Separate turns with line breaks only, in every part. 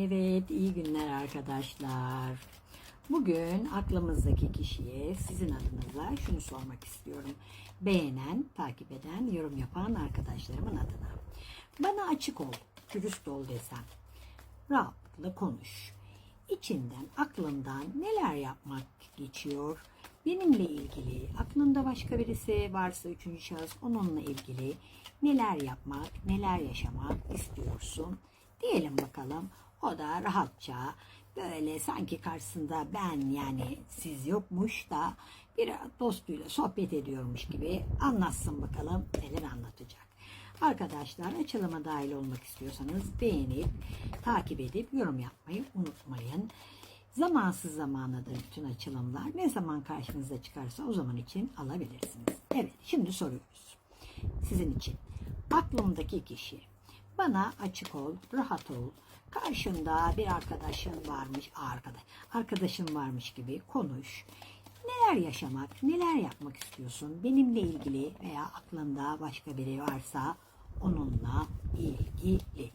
Evet, iyi günler arkadaşlar. Bugün aklımızdaki kişiye sizin adınıza şunu sormak istiyorum. Beğenen, takip eden, yorum yapan arkadaşlarımın adına. Bana açık ol, dürüst ol desem. Rahatlıkla konuş. İçinden, aklından neler yapmak geçiyor? Benimle ilgili, aklında başka birisi varsa üçüncü şahıs onunla ilgili neler yapmak, neler yaşamak istiyorsun? Diyelim bakalım. O da rahatça böyle sanki karşısında ben yani siz yokmuş da bir dostuyla sohbet ediyormuş gibi anlatsın bakalım neler anlatacak. Arkadaşlar açılıma dahil olmak istiyorsanız beğenip, takip edip yorum yapmayı unutmayın. Zamansız zamanadır bütün açılımlar. Ne zaman karşınıza çıkarsa o zaman için alabilirsiniz. Evet şimdi soruyoruz. Sizin için aklımdaki kişi bana açık ol, rahat ol. Karşında bir arkadaşın varmış, arkadaş, arkadaşın varmış gibi konuş. Neler yaşamak, neler yapmak istiyorsun? Benimle ilgili veya aklında başka biri varsa onunla ilgili.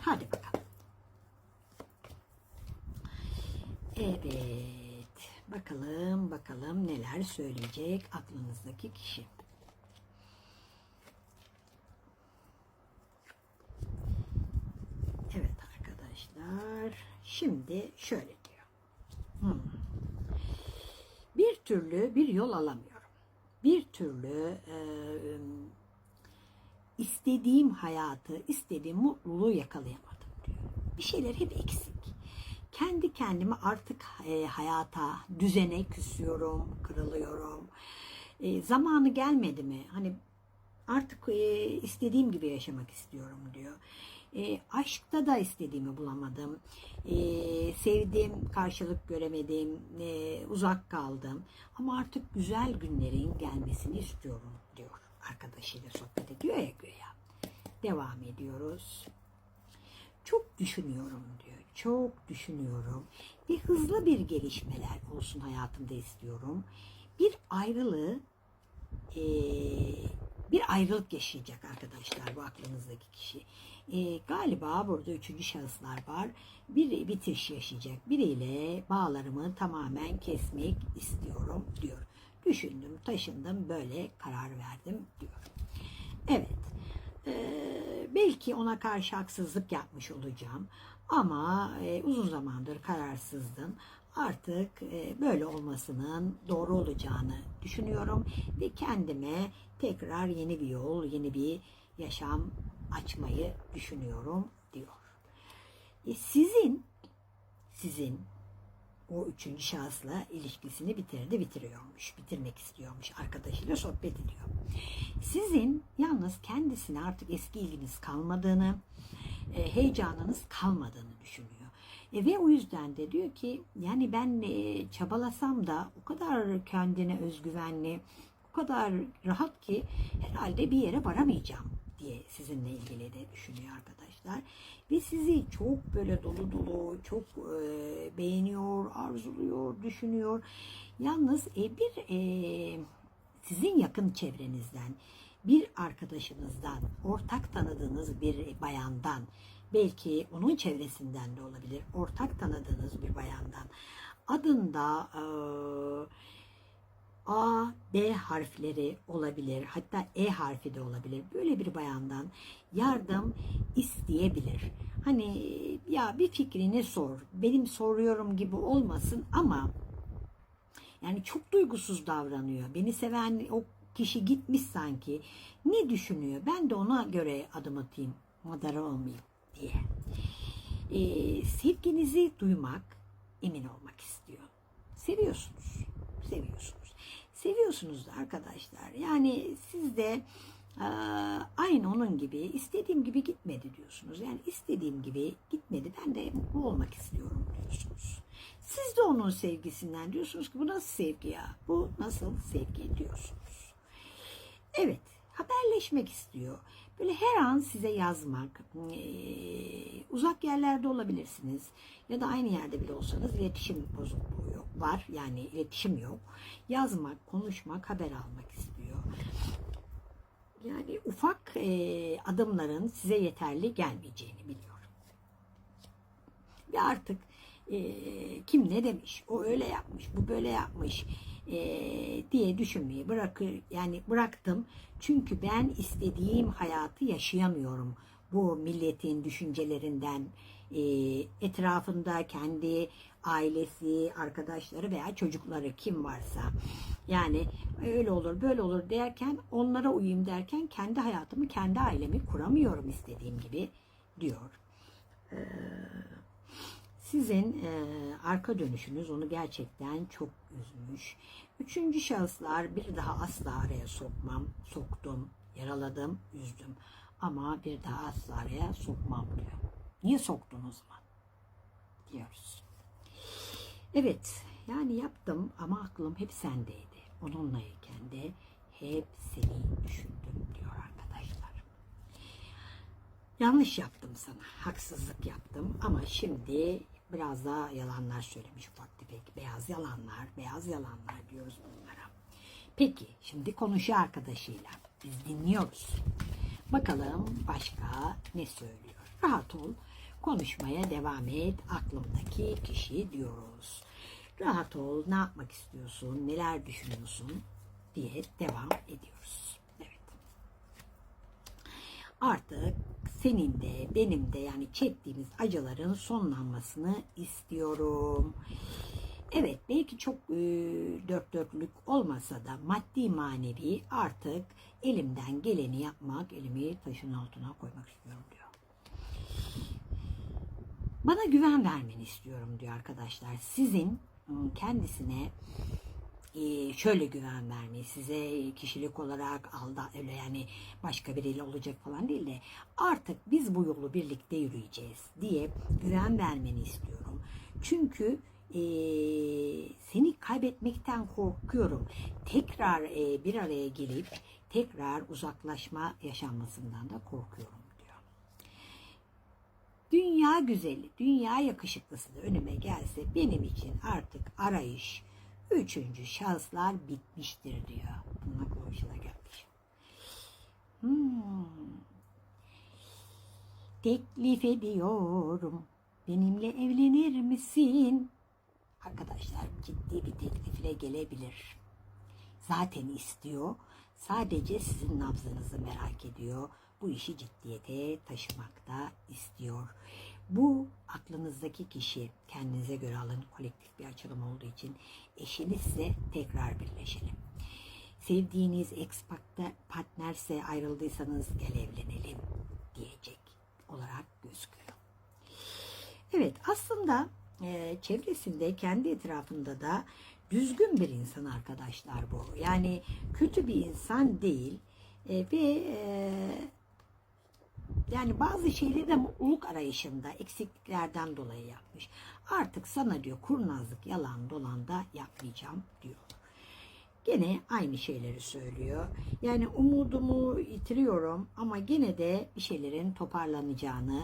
Hadi bakalım. Evet. Bakalım bakalım neler söyleyecek aklınızdaki kişi. Evet arkadaşlar. Şimdi şöyle diyor. Hmm. Bir türlü bir yol alamıyorum. Bir türlü e, istediğim hayatı, istediğim mutluluğu yakalayamadım diyor. Bir şeyler hep eksik. Kendi kendime artık e, hayata, düzene küsüyorum, kırılıyorum. E, zamanı gelmedi mi? Hani artık e, istediğim gibi yaşamak istiyorum diyor. E, aşkta da istediğimi bulamadım. E, sevdim, karşılık göremedim, e, uzak kaldım. Ama artık güzel günlerin gelmesini istiyorum diyor. Arkadaşıyla sohbet ediyor ya güya. Devam ediyoruz. Çok düşünüyorum diyor. Çok düşünüyorum. Bir hızlı bir gelişmeler olsun hayatımda istiyorum. Bir ayrılığı e, bir ayrılık yaşayacak arkadaşlar bu aklınızdaki kişi. E, galiba burada üçüncü şahıslar var. Bir bitiş yaşayacak. Biriyle bağlarımı tamamen kesmek istiyorum diyor. Düşündüm, taşındım, böyle karar verdim diyor. Evet. Ee, belki ona karşı haksızlık yapmış olacağım. Ama e, uzun zamandır kararsızdım. Artık e, böyle olmasının doğru olacağını düşünüyorum ve kendime tekrar yeni bir yol, yeni bir yaşam açmayı düşünüyorum diyor. E, sizin sizin o üçüncü şahısla ilişkisini bitirdi, bitiriyormuş. Bitirmek istiyormuş. Arkadaşıyla sohbet ediyor. Sizin yalnız kendisine artık eski ilginiz kalmadığını, e, heyecanınız kalmadığını düşünüyor. E, ve o yüzden de diyor ki yani ben e, çabalasam da o kadar kendine özgüvenli, o kadar rahat ki herhalde bir yere varamayacağım diye sizinle ilgili de düşünüyor arkadaşlar. Ve sizi çok böyle dolu dolu, çok e, beğeniyor, arzuluyor, düşünüyor. Yalnız e, bir e, sizin yakın çevrenizden, bir arkadaşınızdan, ortak tanıdığınız bir bayandan, belki onun çevresinden de olabilir, ortak tanıdığınız bir bayandan adında e, A, B harfleri olabilir. Hatta E harfi de olabilir. Böyle bir bayandan yardım isteyebilir. Hani ya bir fikrini sor. Benim soruyorum gibi olmasın ama yani çok duygusuz davranıyor. Beni seven o kişi gitmiş sanki. Ne düşünüyor? Ben de ona göre adım atayım. Madara olmayayım diye. Ee, sevginizi duymak, emin olmak istiyor. Seviyorsunuz. Seviyorsunuz seviyorsunuz da arkadaşlar. Yani siz de e, aynı onun gibi istediğim gibi gitmedi diyorsunuz. Yani istediğim gibi gitmedi. Ben de mutlu olmak istiyorum diyorsunuz. Siz de onun sevgisinden diyorsunuz ki bu nasıl sevgi ya? Bu nasıl sevgi diyorsunuz. Evet haberleşmek istiyor. Böyle her an size yazmak, e, uzak yerlerde olabilirsiniz ya da aynı yerde bile olsanız iletişim bozukluğu yok, var yani iletişim yok. Yazmak, konuşmak, haber almak istiyor. Yani ufak e, adımların size yeterli gelmeyeceğini biliyorum. Ve artık e, kim ne demiş, o öyle yapmış, bu böyle yapmış e, diye düşünmeyi bırakır yani bıraktım. Çünkü ben istediğim hayatı yaşayamıyorum. Bu milletin düşüncelerinden, e, etrafında kendi ailesi, arkadaşları veya çocukları kim varsa yani öyle olur böyle olur derken onlara uyuyayım derken kendi hayatımı kendi ailemi kuramıyorum istediğim gibi diyor. Ee, sizin e, arka dönüşünüz onu gerçekten çok üzmüş. Üçüncü şahıslar bir daha asla araya sokmam, soktum, yaraladım, üzdüm. Ama bir daha asla araya sokmam diyor. Niye soktun o zaman? Diyoruz. Evet, yani yaptım ama aklım hep sendeydi. Onunlayken de hep seni düşündüm diyor arkadaşlar. Yanlış yaptım sana, haksızlık yaptım ama şimdi biraz daha yalanlar söylemiş ufak tefek. Beyaz yalanlar, beyaz yalanlar diyoruz bunlara. Peki, şimdi konuşuyor arkadaşıyla. Biz dinliyoruz. Bakalım başka ne söylüyor. Rahat ol, konuşmaya devam et. Aklımdaki kişi diyoruz. Rahat ol, ne yapmak istiyorsun, neler düşünüyorsun diye devam ediyoruz. Evet. Artık senin de benim de yani çektiğimiz acıların sonlanmasını istiyorum. Evet belki çok e, dört dörtlük olmasa da maddi manevi artık elimden geleni yapmak, elimi taşın altına koymak istiyorum diyor. Bana güven vermeni istiyorum diyor arkadaşlar. Sizin ım, kendisine şöyle güven vermeyi size kişilik olarak alda öyle yani başka biriyle olacak falan değil de artık biz bu yolu birlikte yürüyeceğiz diye güven vermeni istiyorum. Çünkü e, seni kaybetmekten korkuyorum. Tekrar e, bir araya gelip tekrar uzaklaşma yaşanmasından da korkuyorum diyor. Dünya güzeli, dünya yakışıklısı da önüme gelse benim için artık arayış, üçüncü şahıslar bitmiştir diyor. Bununla konuşula gelmiş. Hmm. Teklif ediyorum. Benimle evlenir misin? Arkadaşlar ciddi bir teklifle gelebilir. Zaten istiyor. Sadece sizin nabzınızı merak ediyor. Bu işi ciddiyete taşımakta istiyor. Bu aklınızdaki kişi kendinize göre alın kolektif bir açılım olduğu için eşinizse tekrar birleşelim. Sevdiğiniz ex partnerse ayrıldıysanız gel evlenelim diyecek olarak gözüküyor. Evet aslında e, çevresinde kendi etrafında da düzgün bir insan arkadaşlar bu. Yani kötü bir insan değil E, ve e, yani bazı şeyleri de mutluluk arayışında eksikliklerden dolayı yapmış. Artık sana diyor kurnazlık yalan dolan da yapmayacağım diyor. Gene aynı şeyleri söylüyor. Yani umudumu yitiriyorum ama gene de bir şeylerin toparlanacağını,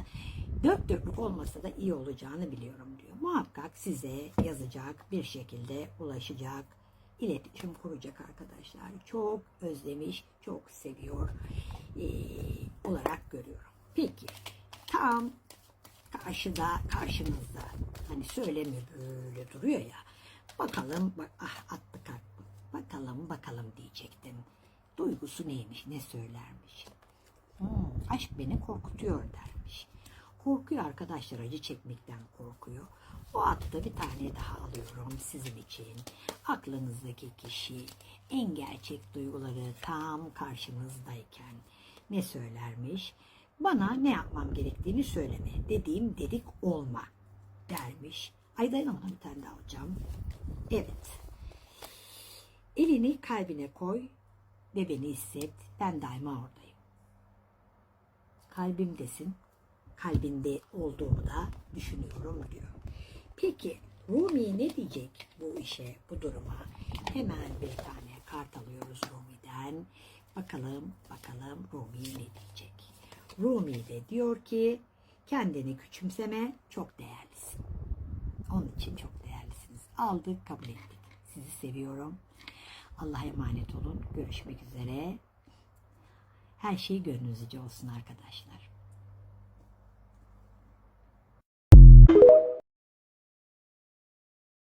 dört dörtlük olmasa da iyi olacağını biliyorum diyor. Muhakkak size yazacak, bir şekilde ulaşacak, iletişim kuracak arkadaşlar. Çok özlemiş, çok seviyor ee, olarak görüyorum. Peki, tam karşıda, karşınızda hani söylemiyor böyle duruyor ya. Bakalım, bak, ah attı kalp. Bakalım, bakalım diyecektim. Duygusu neymiş, ne söylermiş. Hmm, aşk beni korkutuyor dermiş. Korkuyor arkadaşlar acı çekmekten korkuyor. O atta bir tane daha alıyorum sizin için. Aklınızdaki kişi en gerçek duyguları tam karşınızdayken ne söylermiş? Bana ne yapmam gerektiğini söyleme. Dediğim dedik olma dermiş. Ay dayanamadım bir tane daha alacağım. Evet. Elini kalbine koy ve beni hisset. Ben daima oradayım. Kalbimdesin. Kalbinde olduğumu da düşünüyorum diyor. Peki Rumi ne diyecek bu işe, bu duruma? Hemen bir tane kart alıyoruz Rumi'den. Bakalım, bakalım Rumi ne diyecek? Rumi de diyor ki kendini küçümseme, çok değerlisin. Onun için çok değerlisiniz. Aldık, kabul ettik. Sizi seviyorum. Allah'a emanet olun. Görüşmek üzere. Her şey gönlünüzce olsun arkadaşlar.